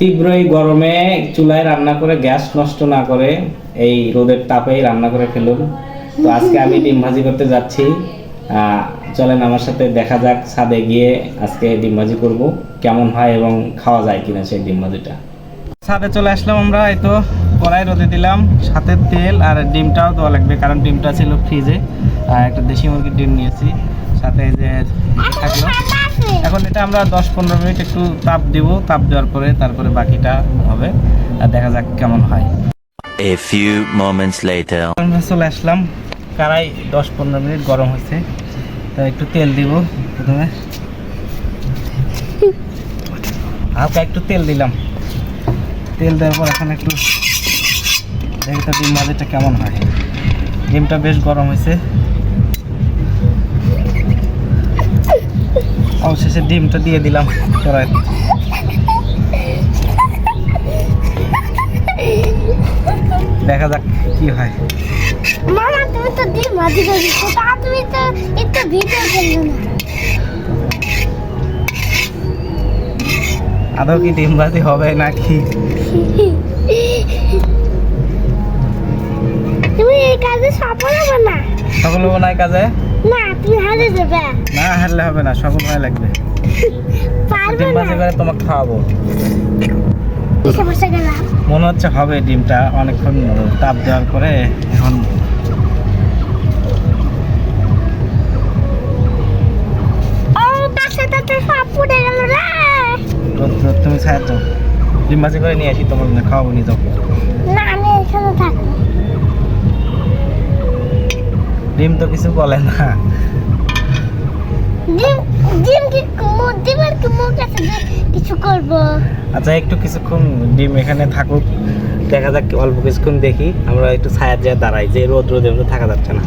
তীব্র এই গরমে চুলায় রান্না করে গ্যাস নষ্ট না করে এই রোদের তাপেই রান্না করে ফেলুন। তো আজকে আমি ডিম ভাজি করতে যাচ্ছি। চলেন আমার সাথে দেখা যাক, ছাদে গিয়ে আজকে ডিম ভাজি করব। কেমন হয় এবং খাওয়া যায় কিনা সেই ডিম ভাজিটা। ছাদে চলে আসলাম আমরা, এই তো কড়াই রোদে দিলাম, সাথে তেল আর ডিমটাও দেওয়া লাগবে, কারণ ডিমটা ছিল ফ্রিজে। আর একটা দেশি মুরগির ডিম নিয়েছি, সাথে যে থাকল। আমরা দশ পনেরো মিনিট একটু তাপ দিব তাপ দেওয়ার পরে তারপরে বাকিটা হবে আর দেখা যাক কেমন হয়। A few moments later. চলে আসলাম কড়াই দশ পনেরো মিনিট গরম হয়েছে তো একটু তেল দিব প্রথমে। হালকা একটু তেল দিলাম। তেল দেওয়ার পর এখন একটু দেখি তো ডিম ভাজিটা কেমন হয়। ডিমটা বেশ গরম হয়েছে। অবশেষে ডিমটা দিয়ে দিলাম কড়াই দেখা যাক কি হয়। মামা তুমি তো ডিম ভাজি করে তা তুমি তো একটু ভিডিও করলে না। আদৌ কি ডিম ভাজি হবে নাকি? সফল হব না কাজে? না তুমি হারে যাবে। না হারলে হবে না সফল হয়ে লাগবে। পারবে ডিম ভাজি করে তোমাকে খাওয়াবো। মনে হচ্ছে হবে ডিমটা অনেকক্ষণ তাপ দেওয়ার পরে এখন তুমি যাও ডিম ভাজি করে নিয়ে আসি তোমার খাওয়াবো নিয়ে যাও না আমি এখানে থাকব। ডিম তো কিছু বলে না। ডিম ডিম কি ডিমের কি মুখ আছে কিছু করব। আচ্ছা একটু কিছুক্ষণ ডিম এখানে থাকুক দেখা যাক অল্প কিছুক্ষণ দেখি আমরা একটু ছায়ার জায়গায় দাঁড়াই যে রোদ রোদে মধ্যে থাকা যাচ্ছে না।